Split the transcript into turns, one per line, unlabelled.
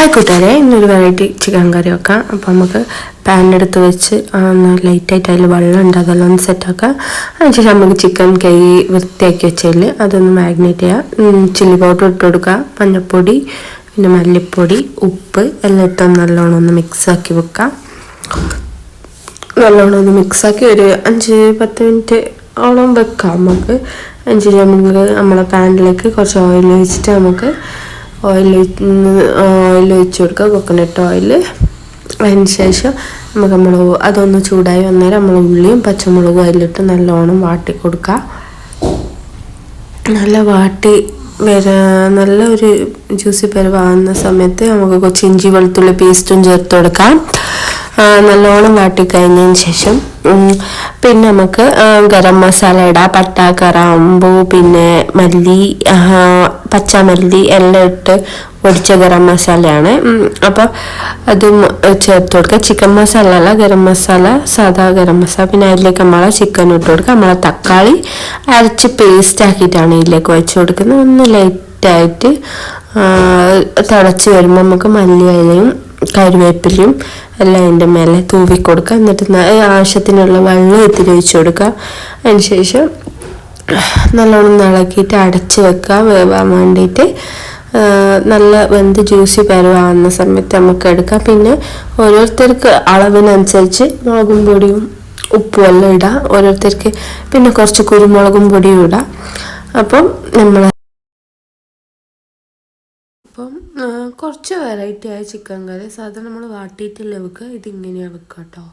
Hi കൂട്ടുകാരെ ഇന്നൊരു variety chicken കറി വെക്കാം. അപ്പോൾ നമുക്ക് പാനെടുത്ത് വെച്ച് ഒന്ന് ലൈറ്റായിട്ട് അതിൽ വെള്ളം ഉണ്ട്. അതെല്ലാം ഒന്ന് സെറ്റാക്കാം അതിനുശേഷം നമുക്ക് ചിക്കൻ കൈ വൃത്തിയാക്കി വെച്ചതിൽ അതൊന്ന് മാഗ്നേറ്റ് ചെയ്യാം. ചില്ലി പൗഡർ ഇട്ട് കൊടുക്കുക മഞ്ഞൾപ്പൊടി പിന്നെ മല്ലിപ്പൊടി ഉപ്പ് എല്ലാം ഇട്ട് നല്ലോണം ഒന്ന് മിക്സാക്കി വെക്കാം. നല്ലോണം ഒന്ന് മിക്സാക്കി ഒരു അഞ്ച് പത്ത് മിനിറ്റ് ഓളം വെക്കാം നമുക്ക്. അഞ്ച് നമുക്ക് നമ്മളെ പാനിലേക്ക് കുറച്ച് ഓയിൽ ഒഴിച്ചിട്ട് നമുക്ക് ഓയിൽ ഓയിൽ ഒഴിച്ച് കൊടുക്കുക. കൊക്കനട്ട് ഓയിൽ അതിന് ശേഷം നമുക്ക് നമ്മൾ അതൊന്ന് ചൂടായി വന്നേരം നമ്മൾ ഉള്ളിയും പച്ചമുളകും അതിലിട്ട് നല്ലോണം വാട്ടി കൊടുക്കുക. നല്ല വാട്ടി വര നല്ല ഒരു ജ്യൂസി പരുവാകുന്ന സമയത്ത് നമുക്ക് കുറച്ച് ഇഞ്ചി വെളുത്തുള്ളി പേസ്റ്റും ചേർത്ത് കൊടുക്കാം. നല്ലോണം വാട്ടി കഴിഞ്ഞതിന് ശേഷം പിന്നെ നമുക്ക് ഗരം മസാല ഇടാം. പട്ട കറാമ്പൂ പിന്നെ മല്ലി പച്ചമല്ലി എല്ലാം ഇട്ട് പൊടിച്ച ഗരം മസാലയാണ്. അപ്പോൾ അതും ചേർത്ത് കൊടുക്കുക. ചിക്കൻ മസാല അല്ല ഗരം മസാല സാധാ ഗരം മസാല. പിന്നെ അതിലേക്ക് നമ്മളെ ചിക്കൻ ഇട്ട് കൊടുക്കുക. നമ്മളെ തക്കാളി അരച്ച് പേസ്റ്റ് ആക്കിയിട്ടാണ് ഇതിലേക്ക് വെച്ച് കൊടുക്കുന്നത്. ഒന്ന് ലൈറ്റായിട്ട് തിളച്ച് വരുമ്പോൾ നമുക്ക് മല്ലിയിലയും കരുവേപ്പിലയും എല്ലാം അതിന്റെ മേലെ തൂവി കൊടുക്കുക എന്നിട്ട് ആവശ്യത്തിനുള്ള വെള്ളം ഇത്തിരി ഒഴിച്ച് കൊടുക്കുക. അതിന് ശേഷം നല്ലോണം ഇളക്കിയിട്ട് അടച്ച് വെക്കുക വേവാൻ വേണ്ടിയിട്ട് നല്ല വെന്ത് ജ്യൂസി പരുവാകുന്ന സമയത്ത് നമുക്ക് എടുക്കാം. പിന്നെ ഓരോരുത്തർക്ക് അളവിനനുസരിച്ച് മുളകും പൊടിയും ഉപ്പും എല്ലാം ഇടാം. ഓരോരുത്തർക്ക് പിന്നെ കുറച്ച് കുരുമുളകും പൊടിയും ഇടാം. അപ്പം നമ്മൾ അപ്പം കുറച്ച് വെറൈറ്റി ആയ ചിക്കൻ കറി. സാധാരണ നമ്മൾ വാട്ടിയിട്ടില്ല വെക്കുക. ഇതിങ്ങനെയാണ് വെക്കുക കേട്ടോ.